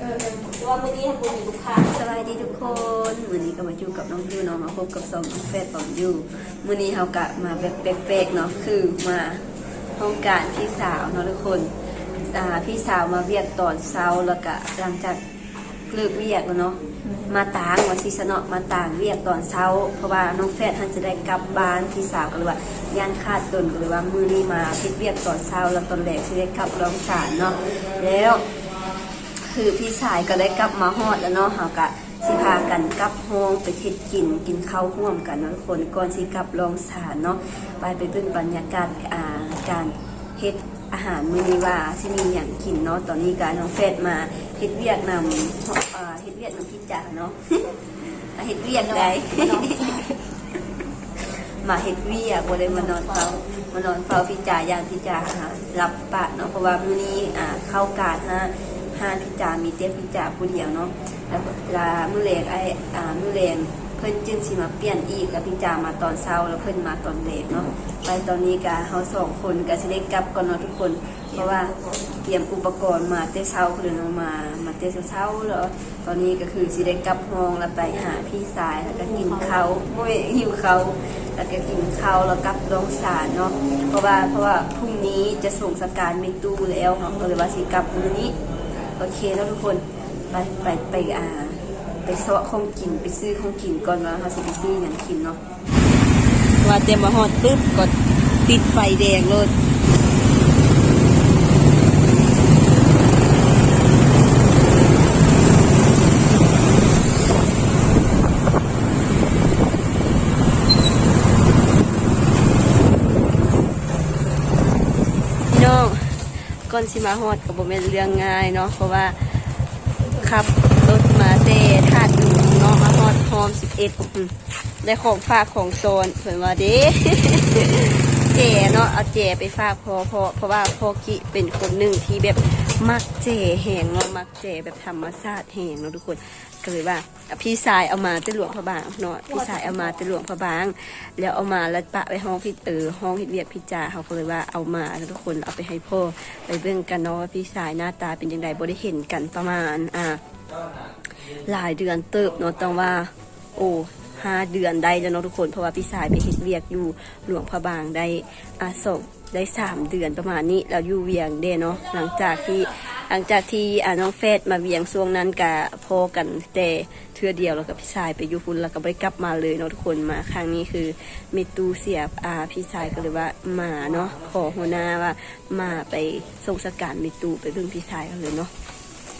ว่ามื้อนี้ทำบุญมีลูกค้าสวัสดีทุกคนมื้อนี้ก็มาอยู่กับน้องยูเนาะมาพบกับสองแฟนของยูมื้อนี้เฮากะมาแบบแปลกๆเนาะคือมาห้องการพี่สาวเนาะทุกคนอ่าพี่สาวมาเวียกตอนเช้าแล้วก็หลังจากเลิกเวียกแล้วเนาะมาต่างว่าสิสะเนาะมาต่างเวียกตอนเช้า เพราะว่าน้องแฟนท่านจะได้กลับบ้านพี่สาวก็เลยว่าย่านคาดตนก็เลยว่ามื้อนี้มาเฮ็ดเวียกตอนเช้าแล้วตอนแรกสิได้กลับร้องศาลเนาะแล้ว คือพี่ชายก็ได้กลับมาฮอดแล้วเนาะเฮากะสิพากันกลับห้องไปเฮ็ดกินกินข้าวร่วมกันเนาะทุกคนก่อนสิกลับโรงสารเนาะไปไปเบิ่งบรรยากาศอ่าการเฮ็ดอาหารมื้อนี้ว่าสิมีหยังกินเนาะตอนนี้ก็น้องเฟดมาเฮ็ดเวียกนำอ่าเฮ็ดเวียกนำพี่จ๋าเนาะมาเฮ็ดเวียกได้มาเฮ็ดเวียกบ่ได้มานอนเฝ้ามานอนเฝ้าพี่จ๋าอย่างพี่จ๋าหารับปะเนาะเพราะว่ามื้อนี้อ่าเข้ากาดฮะ ห้าพี่จ๋ามีเตี้พี่จ๋าผู้เดียวเนาะแล้วเวลามือแลงไอ้อ่ามือแลงเพิ่นจึงสิมาเปลี่ยนอีกแล้วพี่จ๋ามาตอนเช้าแล้วเพิ่นมาตอนเล็กเนาะไปตอนนี้ก็เฮาสองคนก็สิได้กลับก่อนเนาะทุกคน เพราะว่าเตรียมอุปกรณ์มาแต่เช้าคือเนาะมามาแต่เช้าแล้วตอนนี้ก็คือสิได้กลับห้องแล้วไปหาพี่สายแล้วก็กินเขาวโอ้ยหิวเขาแล้วก็กินข้าวแล้วกลับโรงสารเนาะเพราะว่าเพราะว่าพรุ่งนี้จะส่งสการเมตูแล้วเนาะก็เลยว่าสิกลับมื้อนี้ โอเคแล้วทุกคนไปไปไปอ่าไปเซาะของกินไปซื้อของกินก่อนว่าเขาสิไปซื้ออย่างกินเนาะว่าเต็มมาหอดปึ๊บกดติดไฟแดงเลยพี่น้อง ก่อนสิมาฮอดกับผมเป็นเรื่องง่ายเนาะเพราะว่าขับรถมาเตะทาดูเนาะมาฮอดฮอม11อืมได้ของฝากของโซนเพิ่นว่าเด้เจเนาะเอาเจไปฝากพ่อเพราะเพราะว่าพ่อกิเป็นคนหนึ่งที่แบบ มักเจแหงเนาะมักเจแบบธรรมชาติแหงเนาะทุกคนก็เลยว่าพี่สายเอามาจะหลวงพระบางเนาะพี่สายเอามาจะหลวงพระบาง แล้วเอามาแล้วปะไปห้องพี่เออห้องพี่เวียกพี่จ่าเขาก็เลยว่าเอามาแล้วทุกคนเอาไปให้พ่อไปเบิ่งกันเนาะว่าพี่สายหน้าตาเป็นยังไงบ่ได้เห็นกันประมาณอ่าหลายเดือนเติบเนาะต้องว่า โอ้ห้าเดือนได้แล้วเนาะทุกคนเพราะว่าพี่สายไปเฮ็ดเวียกอยู่หลวงพระบางได้อาสอง ได้สามเดือนประมาณนี้แล้วอยู่เวียงเด้เนาะหลังจากที่หลังจากที่อาน้องเฟสมาเวียงช่วงนั้นกะพอกันแต่เทือเดียวแล้วกับพี่ชายไปอยู่พุ่นแล้วก็ไม่กลับมาเลยเนาะทุกคนมาครั้งนี้คือเมตูเสียบอาพี่ชายก็เลยว่ามาเนาะขอหัวหน้าว่ามาไปส่งสการเมตูไปเบิ่งพี่ชายกันเลยเนาะ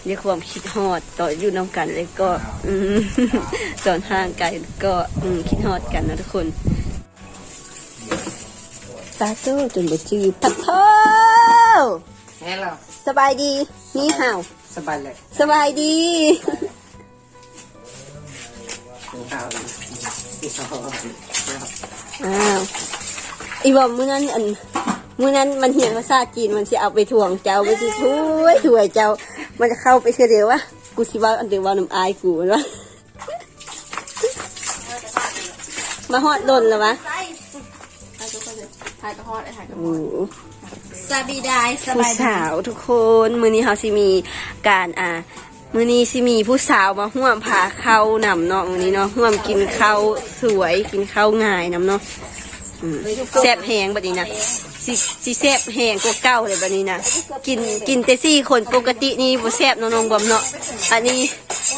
ในความคิดฮอดตอนอยู่น้ำกันเลยก็ตอนห่างไกลก็คิดฮอดกันนะทุกคน ตาโต้จนบ่จือปัดเท่า Hello สบายดีนี่ห่าวสบายเลยสบายดีกินข้าวกินข้าวอ้าวอีบอมมื้อนั้นอันมื้อนั้นมันเหียนภาษาจีนมันสิเอาไปถ่วงเจ้าไปสิช่วยถ่วยเจ้า มันจะเข้าไปเชื่อเดียววะกูสิว่าอันเดียวว่าน้ำอายกูมันวะมาฮอดดนแล้ววะ ถ่ายกระฮอดไอ้ถ่ายกระโอ้โหสบายดีสผู้บายดีสาวทุกคนมื้อนี้เขาสิมีการอ่ามื้อนี้สิมีผู้สาวมาห่วมพาเข้านำเนาะมื้อนี้เนาะห่วมกินข้าวสวยกินข้าวง่ายนำเนาะอืมแซ่บแหงบัดนี้นะสิสิแซ่บแหงกว่าเก่าเลยบัดนี้นะกินกินแต่สี่คนปกตินี่บ่แซ่บเนาะน้องบอมเนาะอันนี้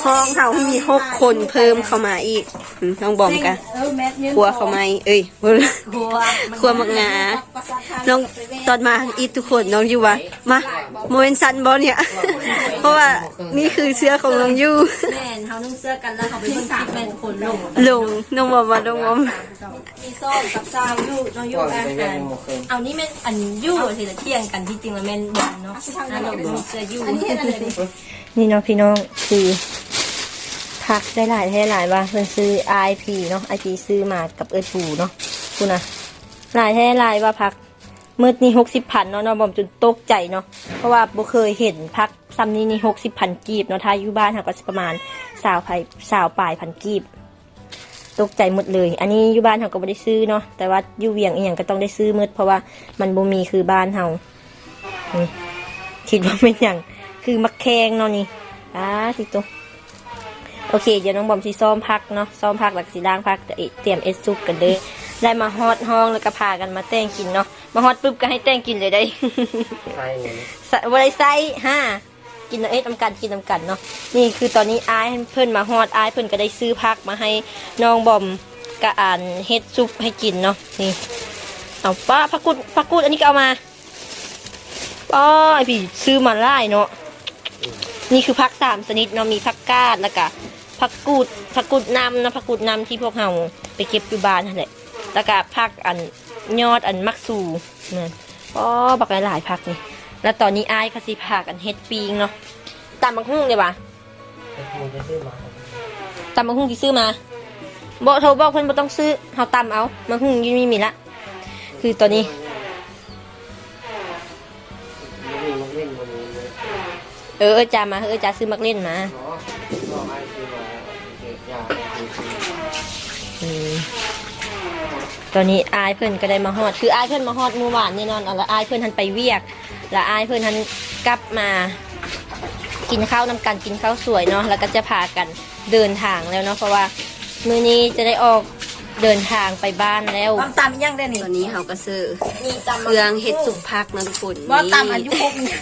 ห้องเฮามีหกคนเพิ่มเข้ามาอีกอืมน้องบอมกะเออแมทยืนครัวเข้ามาอีกเอ้ยครัวครัวมักงาน้องตอนมาอีททุกคนน้องยูวะมาโมเอนซันบอเนี่ยเพราะว่านี่คือเสื้อของน้องยูแม่นเขานุ่งเสื้อกันแล้วเขาไปเบิ่งคลิปแม่นคนลงลงน้องบอมมาน้องบอมมีส้มกับซาวยู่น้องยู่อาหารเอานี่แม่นอันยู่ทีละเที่ยงกันที่จริงแล้วแม่นบนเนาะอันเราเป็นเสื้อยู่อันนี้อะไรดินี่เนาะพี่น้องคือ พักได้หลายให้หลายว่าเพิ่นซื้อ IP เนาะ IP ซื้อมากับเอิร์ปูเนาะคุณนะหลายให้หลายว่าพักมืดนี่หกสิบพันเนาะเนาะบอมจนตกใจเนาะเพราะว่าบ่เคยเห็นพักซ้ำนี้นี่หกสิบพันกีบเนาะถ้าอยู่บ้านหาก็สิประมาณสาวไผ่สาวปลายพันกีบ ตกใจหมดเลย อันนี้อยู่บ้านเขาก็ไม่ได้ซื้อเนาะแต่ว่าอยู่เวียงอีหยังก็ต้องได้ซื้อมืดเพราะว่ามันบ่มีคือบ้านเฮาคิดว่าเป็นอย่างคือมักแขงเนาะนี่อ่าสิตุ โอเคเดี๋ยวน้องบอมสิซ้อมพักเนาะซ้อมพักหลักสีด่างพักเดี๋ยวเตรียมเอสซุปกันเลยได้มาฮอดห้องแล้วก็พากันมาแต่งกินเนาะมาฮอดปุ๊บก็ให้แต่งกินเลยได้ใช่เลยสะวันไรไซห้ากินเอาเอ็ดน้ำกันกินน้ำกันเนาะนี่คือตอนนี้อายเพื่อนมาฮอดอายเพื่อนก็ได้ซื้อพักมาให้น้องบอมกะอ่านเฮ็ดซุปให้กินเนาะนี่เอาป้าพักกุดพักกุดอันนี้ก็เอามาป้าไอพี่ซื้อมาไล่เนาะนี่คือพักสามชนิดเนาะมีพักกาดแล้วก็ พักกูดพักกูดนำนะพักกูดนำที่พวกเราไปเก็บอยู่บ้านนั่นแหละแล้วก็พักอันยอดอันมักสูนั่นอ๋อบักหลายๆพักนี่ แล้วตอนนี้อายคาสิพากันเฮ็ดปีงเนาะตำบักหุ่งเดี๋ยววะมึงจะซื้อมาตำบักหุ่งที่ซื้อมาบอกโทรบอกเพิ่นบ่ต้องซื้อเฮาตำเอาบักหุ่งอยูมีมีละ คือตอนนี้เออเออจามาเออจาซื้อมักเล่นมา ตอนนี้อายเพิ่นก็ได้มาฮอด คืออายเพิ่นมาฮอดเมื่อวานแน่นอนเอาแล้วอายเพิ่นทันไปเวียก แล้วอายเพิ่นทันกลับมา กินข้าวน้ำกันกินข้าวสวยเนาะแล้วก็จะพากันเดินทางแล้วเนาะเพราะว่ามื้อนี้จะได้ออกเดินทางไปบ้านแล้วตำตำยังได้นี่ตอนนี้เขาก็ซื้อนี่ตำเครื่องเฮ็ดสุกพักนะทุกคนว่าตำอายุหกนี่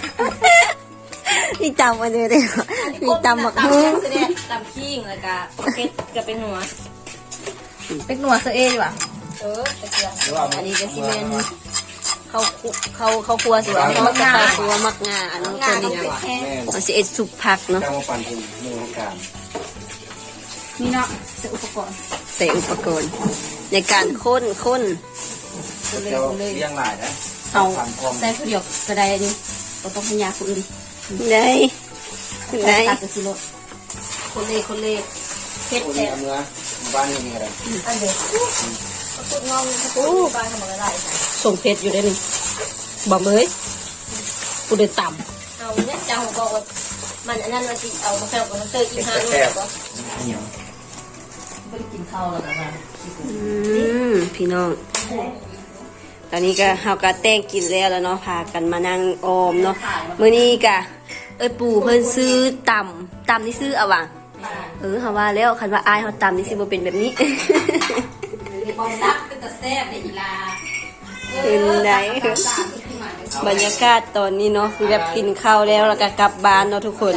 นี่จำมาเลยเลยมีตำหมักตำหุ้ยังงแสดงตำขิงแล้วก็เก็ดก็เป็นหัว เป็กหนัวเสเอดีกว่าเออตะเกียงหรือว่าอันนี้ก็สิเมนเขาคุเขาเขาครัวสิว่าเขาจะเขาครัวมักงาอันนั้นตัวนี้แม่เขาสิเอ็ดสุกพักเนาะจ้างมาปั่นเป็นมือการนี่เนาะเสอุปกรณ์ใส่อุปกรณ์ ในการค้นค้นเจ้าเลี้ยงหลายนะเอาปั่นพร้อมใส่ผู้เดียวก็ได้ดิเราต้องพยาคนอื่นได้ได้ตัดกับสิรถคนเล่คนเล่เฮ็ดโอ้ยแต่เอาเนื้อบ้านนี่มีอะไรอันเด็กเขา พูดงอมเขาพูดบ้านทำอะไรได้ส่งเพชรอยู่ได้นี่บอกเลยกูเดินต่เอาเนี่ยจังบอกว่ามันอันนั้นมาสิเอามาแค่กับน้ำเตยกินห้าลูกก็เหนียวำไม่ได้กินข้าวแล้วแต่ว่าอืมพี่น้อง ตอนนี้ก็เฮาก็แต่งกินแล้วแล้วเนาะพากันมานั่งออมเนาะมื้อนี้ก็เอ้ยปู่เพิ่นซื้อต่ำต่ำนี่ซื้อเอาว่ะเออเฮาว่าแล้วคันว่าอายเฮาต่ำนี่สิบ่เป็นแบบนี้ บอมรักเป็นตะแซ่บในอีลาเป็นไดบรรยากาศตอนนี้เนาะคือแบบกินข้าวแล้วแล้วก็กลับบ้านเนาะทุกคน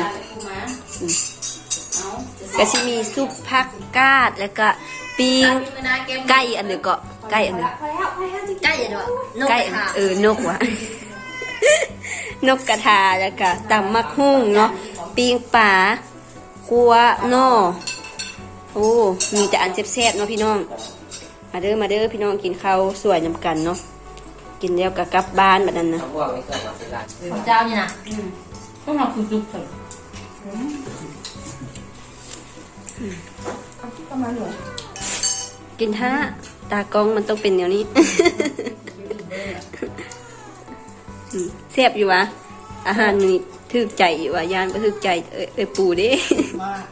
ก็สิมีซุปผักกาดแล้วก็ปิ้งไก่อันหนึงก็ไก่อันหนึงใกล้ยังด้วยนกไก่ค่ะเออนกวะนกกระทาแล้วก็ตำมักหุ่งเนาะปิ้งปลาคัวนอโอ้มีแต่อันแซ่บๆเนาะพี่น้อง มาเด้อมาเด้อพี่น้องกินข้าวสวยนำกันเนาะกินแล้วก็กลับบ้านแบบนั้นนะเขาบอกไม่เคยมาซื้อร้านของเจ้านี่นะต้องทำคือซุปเถอะกินท่าตากล้องมันต้องเป็นแนวนี้อืมแซ่บอยู่วะอาหารนี่ถึกใจอยู่วะยานก็ถึกใจเอ้ยเอ้ยปูเด้มาก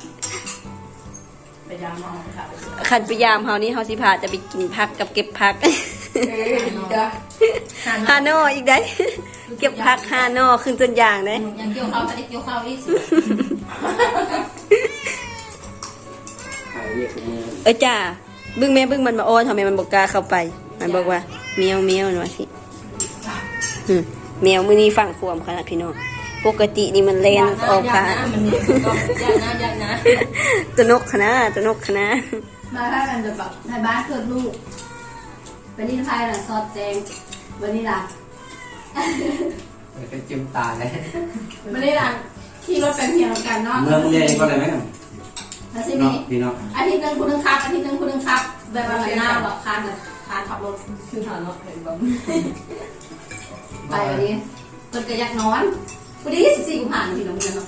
ไปยามเอาค่ะคันพยายามเฮานี่เฮาสิพาจะไปกินพักกับเก็บพักเอ้ยดีจ้ะฮานออีกได้เก็บพักฮานอขึ้นต้นอย่างได้ยังเกี่ยวข้าวจะได้เกี่ยวข้าวอีกสิขายเรียกมือเออจ้าบึ้งแม่บึ้งมันมาอ้อนทำไมมันบอกกล้าเข้าไป มันบอกว่าเมียวเมียวนะสิหึแมวมือนี้ฝั่งควมขนาดพี่น้อง ปกตินี่มันเล่นออกค่ะมันนี่ยันนะยันนะตัวนกคณะตัวนกคณะมาถ้ากันจะแบบในบ้านเกิดลูกวันนี้ไทยน่ะซอสแจงวันนี้ล่ะเป็นจิ้มตาเลยวันนี้ล่ะขี่รถไปเพียงกันเนาะเมืองเรียนก็เลยไหมแล้วสิเนาะมีพี่เนาะอาทิตย์หนึงคุณนึงครับอาทิตย์หนึงคุณนึงครับแบบว่าหน้าหรอกคานแบบคานขับรถคือหาเนาะเห็นบ่ไปวันนี้เพิ่นก็อยากนอน วันนี้สิบสี่กุมภาพันธ์พี่น้องเพื่อนเนาะ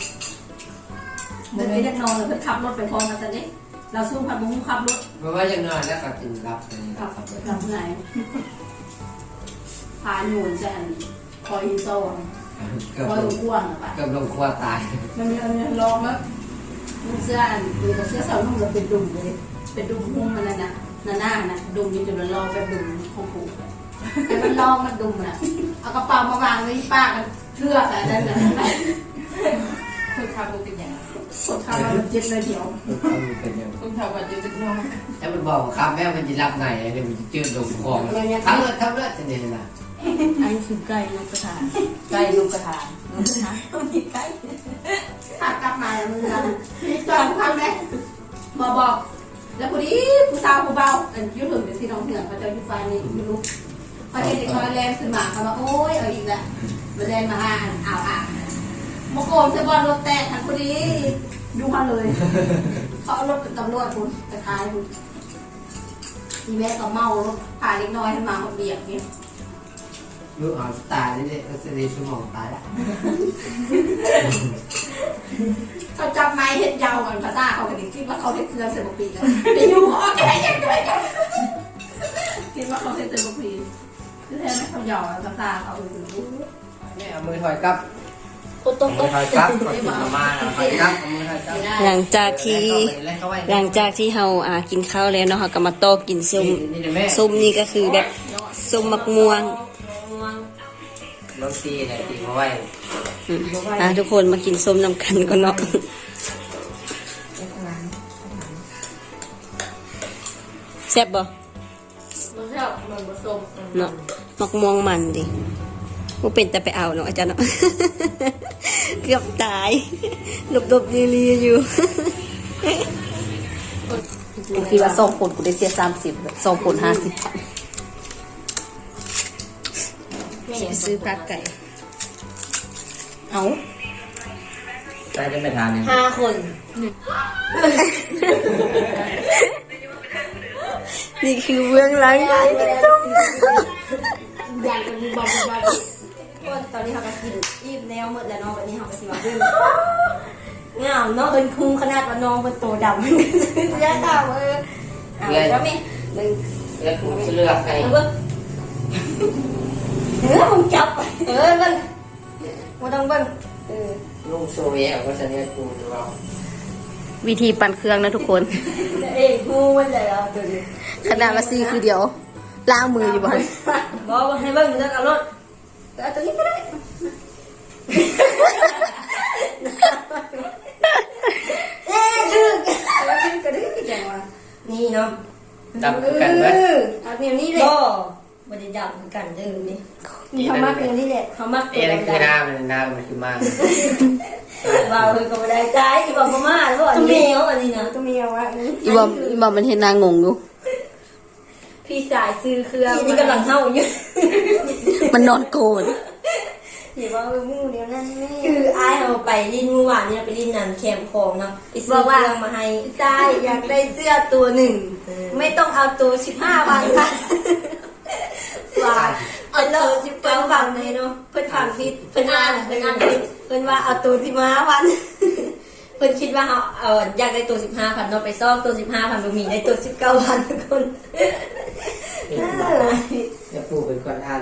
เพิ่นก็อยากนอนเลยเพิ่นขับรถไปพร้อมกันซะนี่เราสู้ผัดบุ้งขับรถเพราะว่ายังนอนแล้วก็ตื่นรับเลยขับไปทางไหนพาหนูนจะอันคอยโซ่เกือบคอยกว้างอะปะเกือบลงครัวตายมันมีอันนี้ลองแล้วเสื้ออันดูแต่เสื้อสาวนุ่งจะเป็นดุมเลยเป็นดุมหุ้มมันนั่นน่ะหน้าหน้าน่ะดุมนี่จะมันลองแบบดุมของผูกแต่มันลองมันดุมน่ะเอากระเป๋ามาวางไว้ที่ป้ากัน เทือกอะไรนั่นแหละคนทำมันเป็นยังคนทำมันเจ็บเลยเดียวเป็นยังคนทำมันเจ็บน้อยถ้ามันบอกว่าครับแม่มันจะรับไหนเดี๋ยวมันจะจืดลงของทั้งเลือดทั้งเลือดจะเนี่ยนะอันนี้คือไก่ลูกกระทาไก่ลูกกระถางมีไก่ถ้ากลับมาแล้วมึงนะมีตัวคำไหมมาบอก แล้วพอดีผู้สาวผู้เบาอันยุ่งถึงเป็นที่น้องเหนือเขาจะยุ่งไฟนี่ไม่รู้พอเห็นเด็กน้อยแรงขึ้นมาเขาบอกโอ้ยเอาอีกแล้ว มาแรงมาอ่านอ่าวอ่านมาโกนเสื้อบอลรถแตกทันพอดีดูเขาเลยเขาเอารถตำรวจคุณตะท้ายคุณมีแม่ก็เมารถพาเล็กน้อยขึ้นมาคนเดียวเนี่ยลูกเอาตายนี่เนี่ยจะได้สมองตายละเขาจับไม้เห็ดยาวเหมือนภาษาเขาเป็นคิดว่าเขาเห็ดเสื้อเสือบุปีกันไปอยู่โอเคยังด้วยกันคิดว่าเขาเห็ดเสือบุปีคือแท้ไม่เขายาวภาษาเขาคือ แม่เอามือถอยกลับโอ้โตมือถอยกลับก่อนกินมาม่าถอยกลับเอามือถอยกลับหลังจากที่เล่นเข้าไปหลังจากที่เฮาอ่ากินข้าวแล้วเนาะเฮาก็มาโต๊ะกินส้มนี่เดี๋ยวแม่ส้มนี่ก็คือแบบส้มมักม่วงลองตีเนี่ยตีมาไว้อืมอะทุกคนมากินส้มนำกันก่อนเนาะแซ่บบ่มันชอบมันผสมเนาะมักม่วงมันดิ ว่าเป็นแต่ไปเอาเนาะอาจารย์เนาะเกือบตายหลบๆลีๆอยู่กูคิดว่าส่งผลกูได้เสียสามสิบส่งผลห้าสิบซื้อปลาไก่ เอาได้จะไม่ทานเนี่ยห้าคนนี่คือเบื้องหลังการกินส้มอยากจะมีบอลบอล คนตอนนี้เขาก็กินอีบแนวหมดแล้วเนาะวันนี้เขาก็สิว่าเรื่องงามเนาะเป็นคุ้งขนาดว่าน้องเป็นโตดำมันก็ซื้อยาตามเออเอาแล้วมีมึงแล้วกูจะเลือกใครเบิ้งเออมึงจับไปเออเบิ้งมึงต้องเบิ้งเออลุงโซเวียก็จะเนี่ยกูจะเอาวิธีปั่นเครื่องนะทุกคนเอ้ยงูมันเลยเอาตัวนี้ขนาดมาซีคือเดียวล้างมืออยู่บ้านบอกว่าให้เบิ้งแล้วเอารถ เอาตัวนี้ก็ได้เอ๊ะดึกเอาดึกก็ดึกจังวะนี่เนาะจับกันไหมเอาเนี่ยนี่เลยบ่ได้ดับเหมือนกันเด้อนี่นี่เขามักอย่างนี้แหละเขามักตัเอ๊ะวนั่นคือหดำน้ามันหน้ามันคือมากๆว่าเฮ้ยก็บ่ได้ใจอีบ่ประมาทแล้วอันนี้อันนี้นะต้องมีเอาไว้อีบอมอีบอมมันเห็นนางงงอยู่ พี่สายซื้อเครื่องนี่กำลังเฮาอยู่มันนอนโกนอย่าว่าเออมู่เดียวนั่นนี่คืออ้ายเอาไปลินเมื่อวานเนี่ยไปลินนันแคมป์ของเนาะไปซื้อเครื่องมาให้ใช่อยากได้เสื้อตัวหนึ่ง ไม่ต้องเอาตัวสิบห้าวันค่ะว่าเอาตัวสิบเก้าวันเลยเนาะเพิ่นฟังผิดเพิ่นอ่านเพิ่นอ่านผิดเพิ่นว่าเอาตัวสิบห้าวันเพิ่นคิดว่าเขาเอออยากได้ตัวสิบห้าพันเนาะไปซ่อมตัวสิบห้าพันบะหมี่ได้ตัวสิบเก้าพันทุกคน จะปูเป็นคนอ่าน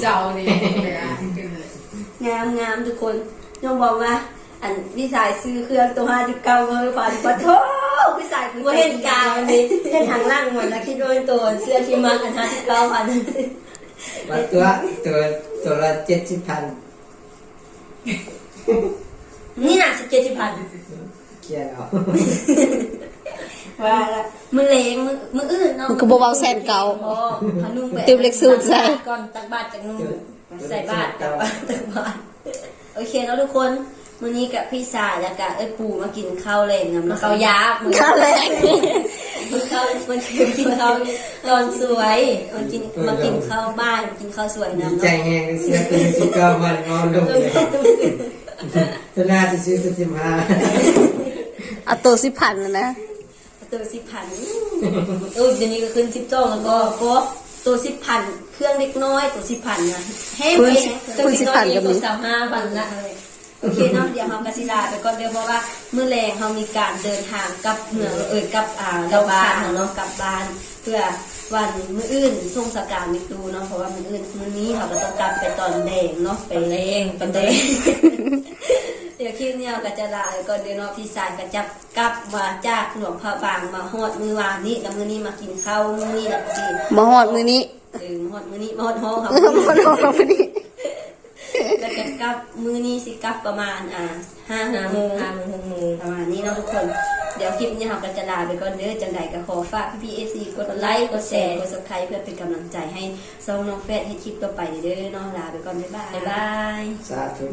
เจ้านี่งามงามทุกคนน้องบอกว่า อันพี่สายซื้อเครื่องตัวห้าสิบเก้าเบอร์ผ่านปะโถพี่สายคือเห็นกลางอันนี้เห็นทางล่างหมดแล้วคิดว่าเป็นตัวเสื้อที่มันอันห้าสิบเก้าพันว่าตัวตัวตัวละเจ็ดสิบพันนี่น่ะสิบเจ็ดสิบพันเครียดเอา ว่าละมือเล้งมือมืออื่นเนาะมันก็บ่เบาแสนเก่าโอ้พนุ่งไปติวเล็กสูตรใส่ ก่อนตักบาตรจากนุ่งใส่บาตรตักบาตรตักบาตรโอเคเนาะทุกคนมื้อนี้กับพี่สายแล้วก็เอ้ยปู่มากินข้าวแรงนะมาข้าวยามือข้าวแรงมันข้าวมันคือกินข้าวตอนสวยมันกินมากินข้าวบ้านกินข้าวสวยดีนะใจแห้งเสียเป็นสิบเก้าวันงอนลงเลยตัวหน้าจะซื้อสิบห้าเอาตัวสิพันนะนะ ตัวสิบพันเออเดี๋ยวนี้ก็ขึ้นสิบจ้องแล้วก็ก็ตัวสิบพันเครื่องเล็กน้อยตัวสิบพันนะให้ไปเครื่องเล็กน้อยตัวสามห้าพันละโอเคเนาะเดี๋ยวเรากสิลาไปก่อนเดี๋ยวเพราะว่าเมื่อแรงเรามีการเดินทางกลับเมืองเอ่ยกลับอ่าเราบ้านเนาะกลับบ้าน เพื่อวันมื้ออื่นส่งสการมิตูเนาะเพราะว่ามื้ออื่นมื้อนี้เราก็ต้องกลับไปตอนแดงเนาะไปแรงไปแดง เดี๋ยวคลิปเนี้ยก็จะลาไปก่อนเดี๋ยวเนาะพี่สายก็จะกลับมาจากหลวงพระบางมาฮอดมือวานนี้แล้วมื้อนี้มากินข้าวมื้อนี้แล้วก็สิมาหอดมือนี้เออมาฮอดมื้อนี้มาฮอดฮอครับมาหอดมือนี้แล้วก็กลับมือนี้สิกลับประมาณอ่าห้าหกโมงห้าโมงหกโมงประมาณนี้เนาะทุกคน เดี๋ยวคลิปนี้เราก็จะลาไปก่อนเด้อจังใดก็ขอฝากพี่ๆเอซีกดไลค์กดแชร์กด subscribe เพื่อเป็นกำลังใจให้ซองน้องแฟดให้คลิปต่อไปเด้อเนาะลาไปก่อนบ๊ายบายบ๊ายบายสาธุ